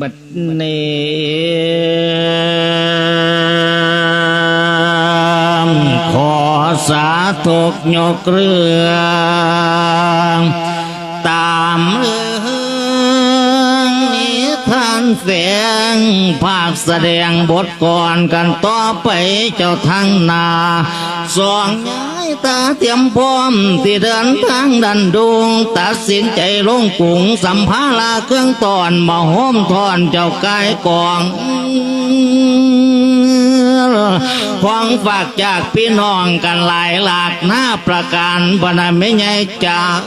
บัดนี้ขอสาธุกยกเรื่องตามเรื่องนิทานแฝงภาคแสดงบทก่อนกันต่อไปเจ้าทางนาสองย้า ตาเตรียมพร้อมที่เดินทางดันดวงตัดสินใจลงกรุงสัมภาระเครื่องตอนมาโหมทอนเจ้ากายกองของฝากจากพี่น้องกันหลายหลากหน้าประการบนาไม่ใหญ่จาก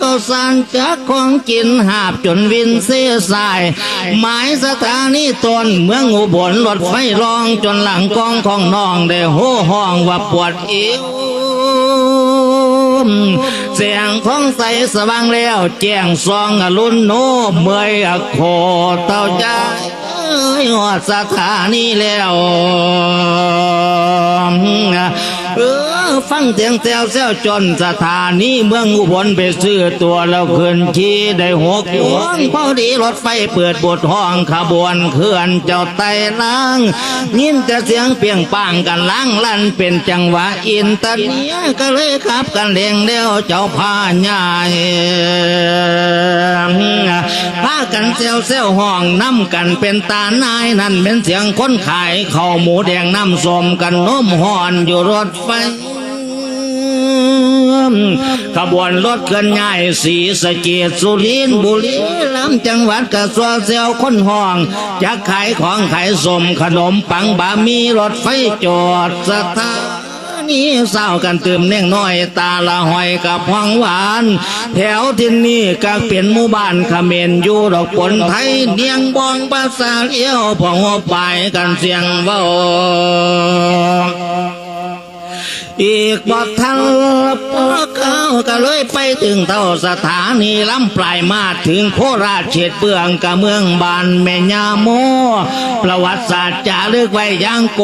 ก็สานจากของกินหาบจนวินเสียสาย หมายสถานีตนเมืองอุบลรถไฟรองจนหลังกองของน้องได้โห่ห้องว่าปวดอิว ม เสียงท้องใสสว่างแล้ว แจ้งซองอรุณโนเมื่อยโคเต้าใจเอ้ยหอดสถานีแล้วเออ ฟังเสียงแซวแซวจนสถานีเมืองอุบลไปซื้อตัวแล้วขึ้นขี่ได้หกดวงพอดีรถไฟเปิดบทห้องขบวนเคลื่อนเจ้าไตล่างยินแต่เสียงเปียงปังกันล้างลั่นเป็นจังหวะอินเตอร์เนียก็เลยขับกันเร่งเดียวเจ้าพาใหญ่พากันเซลเซลห้องน้ำกันเป็นตานายนั่นเป็นเสียงคนขายข้าวหมูแดงน้ำสมกันนมห่อนอยู่รถไฟ ขบวนรถเคลื่อนย้ายสีสะเกดสุรินบุรีรัมย์จังหวัดกระสวเซลคนห้องจะขายของขายสมขนมปังบะมีรถไฟจอดสถานีเศร้ากันเติมเน่งน้อยตาละหอยกับห้องหวาน แถวที่นี่ก็เป็นหมู่บ้านเขมรอยู่ดอกผลไทยเนียงบองภาษาเอี้ยวพองไปกันเสียงว้า อีกบอทันพอเขาก็เลยไปถึงเท่าสถานีลำปลายมาถึงโคราชเฉดเปืองกับเมืองบานแม่ยาโม ประวัติศาสตร์จารึกไว้ยังโก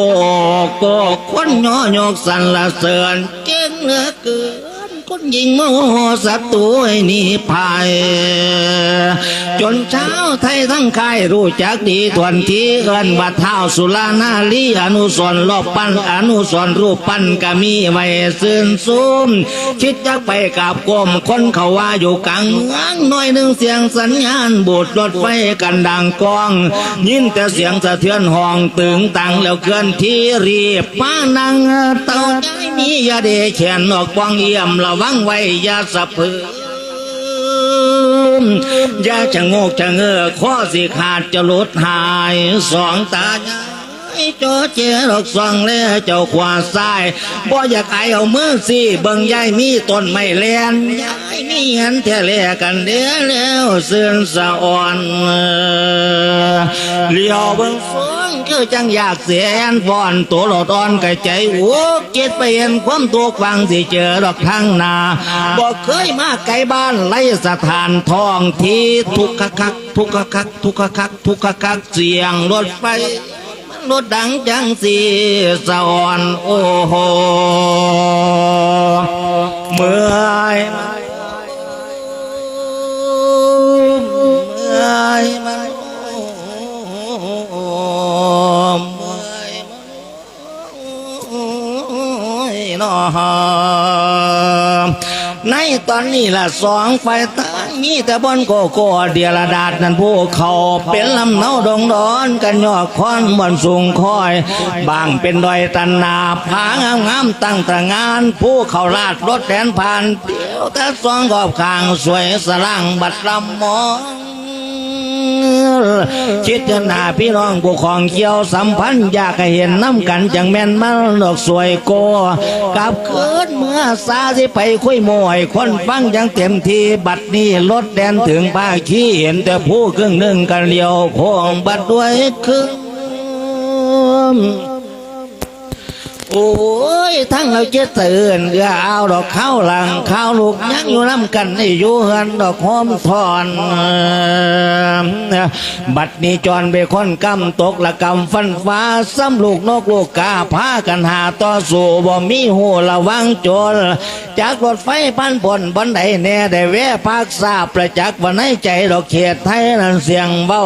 โกคนย่อยกสรรเสริญเก่งเหลือเกิน คนยิงโมโหศัตรูให้หนีภัยจนเช้าไทยทั้งค่ายรู้จักดีทวนทีเอินบัดเท้าสุลานาลีอนุสรรอบปั้นอนุสรรูปปั้นก็มีไว้ซื่นซุ่มคิดจะไปกับกรมคนเขาว่าอยู่กลางเมืองหน่อยหนึ่งเสียงสัญญาณบูดรถไฟกันดังกอง ยินแต่เสียงสะเทือนห้องตึงตังแล้วเคลื่อนที่รีบป้านังเต่าใจมียาเดแขนออกปองเยี่ยมระวังไว้อยาสะพืออย่าชะงกชะเงือข้อสิขาดจะหลุดหายสองตาไอ้โจเจรอกสองเล่เจ้าขวาซ้ายบ่อยากไอาเอามือสิเบิ่งยายมีต้นไม้แลนยายมีเห็นแท้แลกันเด้อแล้วเสื่อนสะอ่อน เลี้ยวเบิ่งฟงคือจังอยากเสียแอนฟอนตัวหลอดอ่อนกะใจอุกเจ็ดไปเห็นความตัวฟังสิเจอดอกทางนาบอกเคยมาไกลบ้านไล่สถานท่องที่ทุกขคักทุกขคักทุกขคักทุกขคักเสียงรถไฟรถดังจังสีสะอ่อนโอ้โหเมื่อยเมื่อย นอในตอนนี้ละสองไฟตามีแต่บนโกโก้เดียระดาษนั่นผู้เขาเป็นลำเนาดงดอนกันยอดคอนบนสูงคอย บางเป็นดอยตันนาผางามงามตั้งตระงาน ผู้เขาลาดรถแดนผ่านเดียวแต่สองกอบข้างสวยสล่างบัดลำมอง คิดจะหน้าพี่น้องผู้ของเขียวสัมพันธ์อยากเห็นน้ำกันจังแม่นมันดอกสวยโกกลับเกิดเมื่อซาสิไปคุยโมยคนฟังยังเต็มทีบัดนี้รถแดนถึงภาขี้เห็นแต่ผู้ครึ่งหนึ่งกันเลียวโค้งบัดด้วยครึ่ง โอ้ยทั้งเราเจ็ดตื่นเอือเอาดอกข้าวหลังข้าวลูกยังอยู่น้ำกันนี่อยู่เฮือนดอกหอมทอนบัดนี้จอนเบคอนกำตกละกำฟันฟ้าซ้ำลูกนกลูกกาพากันหาต่อสู้บ่มีหูระวังโจรจากรถไฟพันบนบนใดแน่ได้แวะพักทราบประจักษ์ว่าในใจดอกเขตไทยนั้นเสียงเบา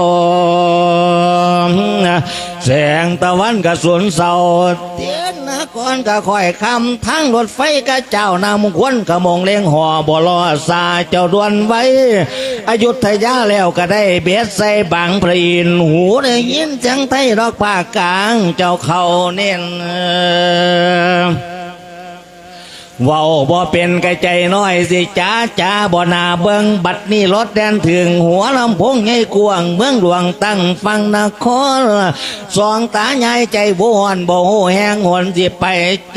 แสงตะวันกระสุนเศร้าเตียนนครกะคอยคำทั้งรถไฟก็เจ้านำควนกระมงเลงห่อบ่รอซาเจ้าดวนไว้ อายุทยาแล้วก็ได้เบียดใส่บางพรีนหูได้ยินจังไทยรอกภาคกลางเจ้าเขาเน้น เว้าบ่เป็นกระใจน้อยสิจ้าจ้าบ่นาเบิงบัดนี้รถแดนถึงหัวลำโพงใหญ่กวางเมืองหลวงตั้งฟังนครสองตาใหญ่ใจบวนบ่หูแหงหวนสิไป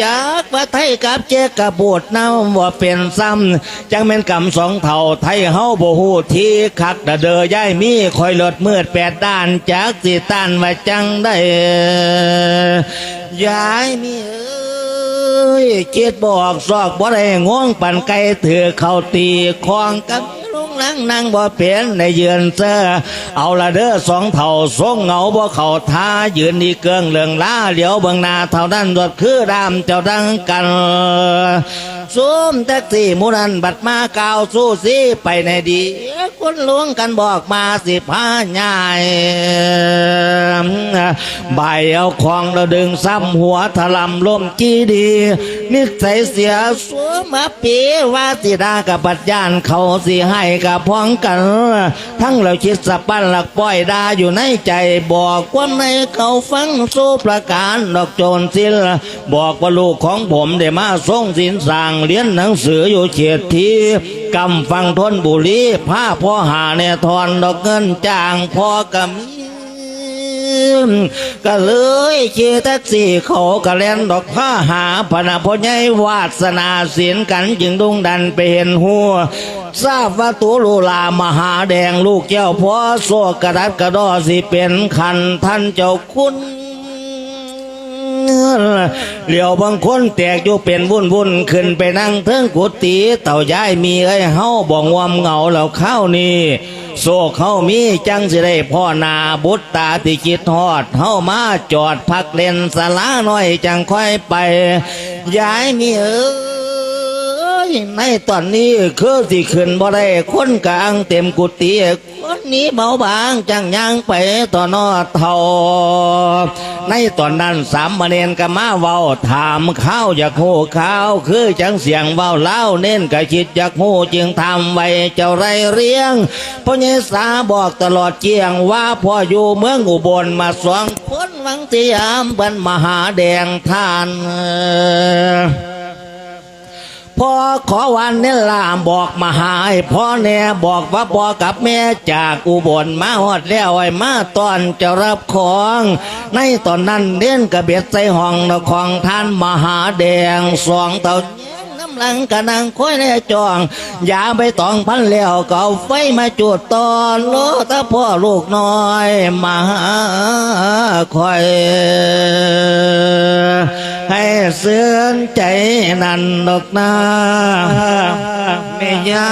จากว่าไทยกับเจ๊กระบูดน้ำว่าเป็นซ้ำจังแม่นกำสองเท่าไทยเฮาบ่หูที่คักดะเดอย่ายมีคอยเลิดมืดแปดด้านจากสิต้านว่าจังได้ยายมีเอ ยเจ็ดบอกซอกบ่ได้ง่วงปั่นไก่ถือเข้าตีคองกับลุงลังนั่งบ่เปลี่ยนในยืนเซอเอาละเด้อสองเท่าทรงเงาบ่เข่าท้ายืนนี่เกิงเหลืองล้าเหลียวเบืองนาเท่านั้นรถคือดามเจ้าดังกันซูมแท็กซี่มูนันบัดมาก้าวสู้สิไปในดีคนหลวงกันบอกมาสิพาใหญ่ใบเอาของแล้วดึงซ้ำหัวถลำลมจีดี นิสัยเสียสัวมาปีว่าสิดากับปัจจานเขาสิให้กับพ้องกัน ทั้งเราคิดสะปั้นหลักปล่อยดาอยู่ในใจ บอกควาในเขาฟังสู้ประการดอกโจรสิลบอกว่าลูกของผมได้มาส่งสินสั่งเรียนหนังสืออยู่เขตทีกำฟังทนบุรีผ้าพ่อหาในทอนดอกเงินจ้างพ่อกำมีก็เลยขี่แท็กซี่เขากระเล่นดอกผ้าหาพนาพญายวาสนาศิลกันจึงดุงดันไปเห็นหัวทราบว่าตัวลูลามหาแดงลูกเจ้าพ่อโซกระดัดกระดอสิเป็นคันท่านเจ้าคุณ เหลียวบางคนแตกอยู่เป็นวุ่นวุ่นขึ้นไปนั่งเทิงกุฏิเต่าย้ายมีไอ้เฮาบ่งวมเหงาแล้วเข้าวนี่โซเข้ามีจังสิได้พ่อนาบุตรตาติจิตทอดเฮามาจอดพักเล่นสลาน้อยจังค่อยไป ย้ายมีเอ้ยในตอนนี้คือสิขึ้นบ่ได้คนกลางเต็มกุฏิ นี้เบาบางจังยังไปต่อนอเท่าในตอนนั้นสามเณรก็มาเว้าถามข้าวอยากโหข้าวคือจังเสียงเว้าเล่าเน้นกะคิดอยากโหจึงทำไว้เจ้าไรเรียงพ่อเยสาบอกตลอดเจียงว่าพ่ออยู่เมืองอุบลมาสองคนวังเตียมเป็นมหาแดงท่าน พ่อขอวันนี่ลามบอกมาหายพ่อแน่บอกว่าพ่อกับแม่จากอุบลมาฮอดแล้วไอ้มาตอนจะรับของ ในตอนนั้นเด่นกระเบียดใส่ห้องนะของท่านมหาแดงสองเต่าแย้งน้ำลังกะนังค่อยแน่จองยาใบตองพันแล้วก็เอาไฟมาจุดตอนโลตาพ่อลูกน้อยมาคอย ให้เสื่อนใจนั่นดอกนาไม่ยา